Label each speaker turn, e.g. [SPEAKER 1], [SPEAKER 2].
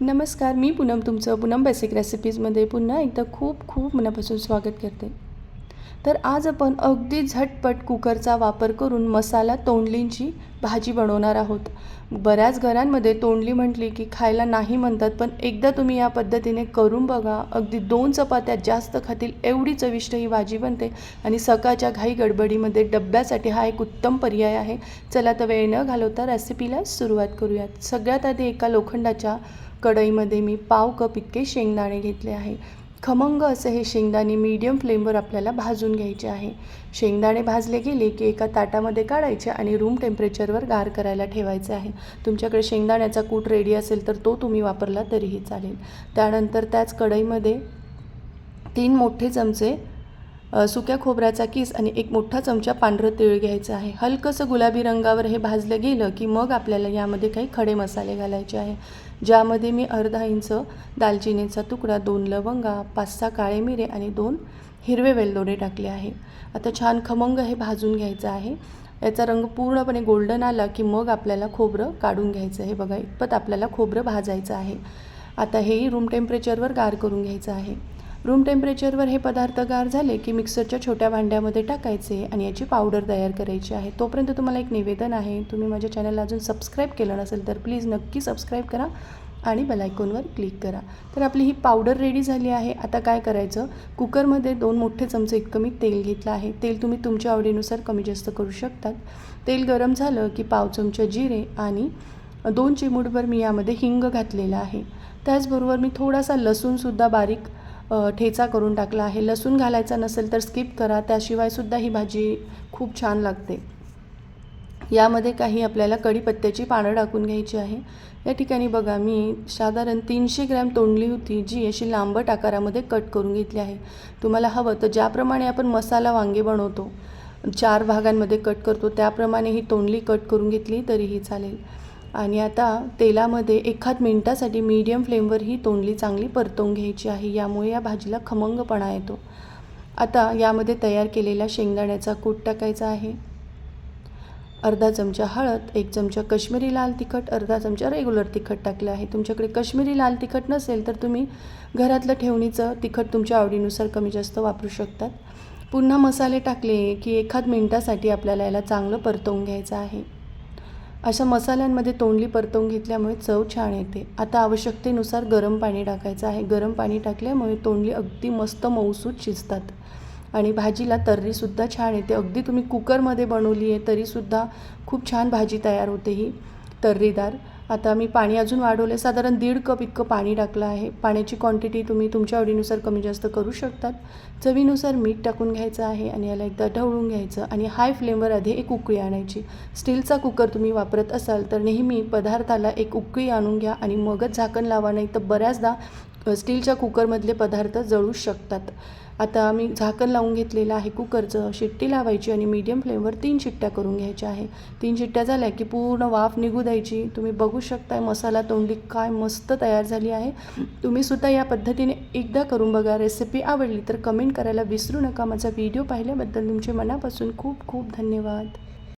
[SPEAKER 1] नमस्कार मी पूनम तुमचं पूनम बेसिक रेसिपीजमध्ये पुन्हा एकदा खूप खूप मनापासून स्वागत करते. तर आज आपण अगदी झटपट कुकरचा वापर करून मसाला तोंडलींची भाजी बनवणार आहोत. बऱ्याच घरांमध्ये तोंडली म्हटली की खायला नाही म्हणतात पण एकदा तुम्ही या पद्धतीने करून बघा. अगदी दोन चपात्या जास्त खातील एवढी चविष्ट ही भाजी बनते आणि सकाळच्या घाई गडबडीमध्ये डब्यासाठी हा एक उत्तम पर्याय आहे. चला तर वेळ न घालवता रेसिपीला सुरुवात करूयात. सगळ्यात आधी एका लोखंडाच्या कढईमध्ये मी पाव कप इतके शेंगदाणे घेतले आहे. खमंग असं हे शेंगदाणे मीडियम फ्लेमवर आपल्याला भाजून घ्यायचे आहे. शेंगदाणे भाजले गेले की एका ताटामध्ये काढायचे आणि रूम टेम्परेचरवर गार करायला ठेवायचे आहे. तुमच्याकडे शेंगदाण्याचा कूट रेडी असेल तर तो तुम्ही वापरला तरीही चालेल. त्यानंतर त्याच कढईमध्ये तीन मोठे चमचे सुक्या खोबऱ्याचा किस आणि एक मोठा चमचा पांढरं तीळ घ्यायचं आहे. हलकंसं गुलाबी रंगावर हे भाजलं गेलं की मग आपल्याला यामध्ये काही खडे मसाले घालायचे आहे. ज्यामध्ये मी अर्धा इंच दालचिनीचा तुकडा दोन लवंगा पाच सहा काळे मिरे आणि दोन हिरवे वेलदोडे टाकले आहे. आता छान खमंग हे भाजून घ्यायचं आहे. याचा रंग पूर्णपणे गोल्डन आला की मग आपल्याला खोबरं काढून घ्यायचं आहे. बघा इतपत आपल्याला खोबरं भाजायचं आहे. आता हेही रूम टेम्परेचरवर गार करून घ्यायचं आहे. रूम टेम्परेचरवर हे पदार्थ गार झाले की मिक्सरच्या छोट्या भांड्यामध्ये टाकायचे आणि याची पावडर तयार करायची आहे. तोपर्यंत तुम्हाला एक निवेदन आहे. तुम्ही माझ्या चॅनलला अजून सबस्क्राईब केलं नसेल तर प्लीज नक्की सबस्क्राईब करा आणि बलायकॉनवर क्लिक करा. तर आपली ही पावडर रेडी झाली आहे. आता काय करायचं? कुकरमध्ये दोन मोठे चमचे इतकं मी तेल घेतलं आहे. तेल तुम्ही तुमच्या आवडीनुसार कमी जास्त करू शकतात. तेल गरम झालं की पाव चमचा जिरे आणि दोन चिमूटभर मी यामध्ये हिंग घातलेला आहे. त्याचबरोबर मी थोडासा लसूणसुद्धा बारीक ठेचा करून टाकला आहे. लसूण घालायचा नसेल तर स्किप करा. त्याशिवायसुद्धा ही भाजी खूप छान लागते. यामध्ये काही आपल्याला कढीपत्त्याची पानं टाकून घ्यायची आहे. या ठिकाणी बघा मी साधारण तीनशे ग्रॅम तोंडली होती जी अशी लांबट आकारामध्ये कट करून घेतली आहे. तुम्हाला हवं तर ज्याप्रमाणे आपण मसाला वांगे बनवतो चार भागांमध्ये कट करतो त्याप्रमाणे ही तोंडली कट करून घेतली तरीही चालेल. आणि आता तेलामध्ये एखाद मिनटासाठी मीडियम फ्लेमवर ही तोंडली चांगली परतवून घ्यायची आहे. यामुळे या भाजीला खमंगपणा येतो. आता यामध्ये तयार केलेला शेंगदाण्याचा कूट टाकायचा आहे. अर्धा चमचा हळद एक चमचा कश्मीरी लाल तिखट अर्धा चमचा रेग्युलर तिखट टाकलं आहे. तुमच्याकडे कश्मीरी लाल तिखट नसेल तर तुम्ही घरातलं ठेवणीचं तिखट तुमच्या आवडीनुसार कमी जास्त वापरू शकतात. पुन्हा मसाले टाकले की एखाद मिनटासाठी आपल्याला याला चांगलं परतवून घ्यायचं आहे. अशा मसाल्यांमध्ये तोंडली परतवून घेतल्यामुळे चव छान येते. आता आवश्यकतेनुसार गरम पाणी टाकायचं आहे. गरम पाणी टाकल्यामुळे तोंडली अगदी मस्त मऊसूत शिजतात. आणि भाजीला तर्रीसुद्धा छान येते. अगदी तुम्ही कुकरमध्ये बनवली आहे तरीसुद्धा खूप छान भाजी तयार होते ही तर्रीदार. आता मी पाणी अजून वाढवले साधारण दीड कप इतकं पाणी टाकलं आहे. पाण्याची क्वांटिटी तुम्ही तुमच्या आवडीनुसार कमी जास्त करू शकतात. चवीनुसार मीठ टाकून घ्यायचं आहे आणि याला एकदा ढवळून घ्यायचं आणि हाय फ्लेमवर आधी एक उकळी आणायची. स्टीलचा कुकर तुम्ही वापरत असाल तर नेहमी पदार्थाला एक उकळी आणून घ्या आणि मगच झाकण लावा नाही तर बऱ्याचदा स्टीलच्या कुकरमधले पदार्थ जळू शकतात. आता मी झाकण लावून घेतलेलं आहे कुकरचं. शिट्टी लावायची आणि मीडियम फ्लेमवर तीन शिट्ट्या करून घ्यायच्या आहे. तीन शिट्ट्या झाल्या की पूर्ण वाफ निघू द्यायची. तुम्ही बघू शकताय मसाला तोंडली काय मस्त तयार झाली आहे. तुम्ही सुद्धा या पद्धतीने एकदा करून बघा. रेसिपी आवडली तर कमेंट करायला विसरू नका. माझा व्हिडिओ पाहिल्याबद्दल तुमचे मनापासून खूप खूप धन्यवाद.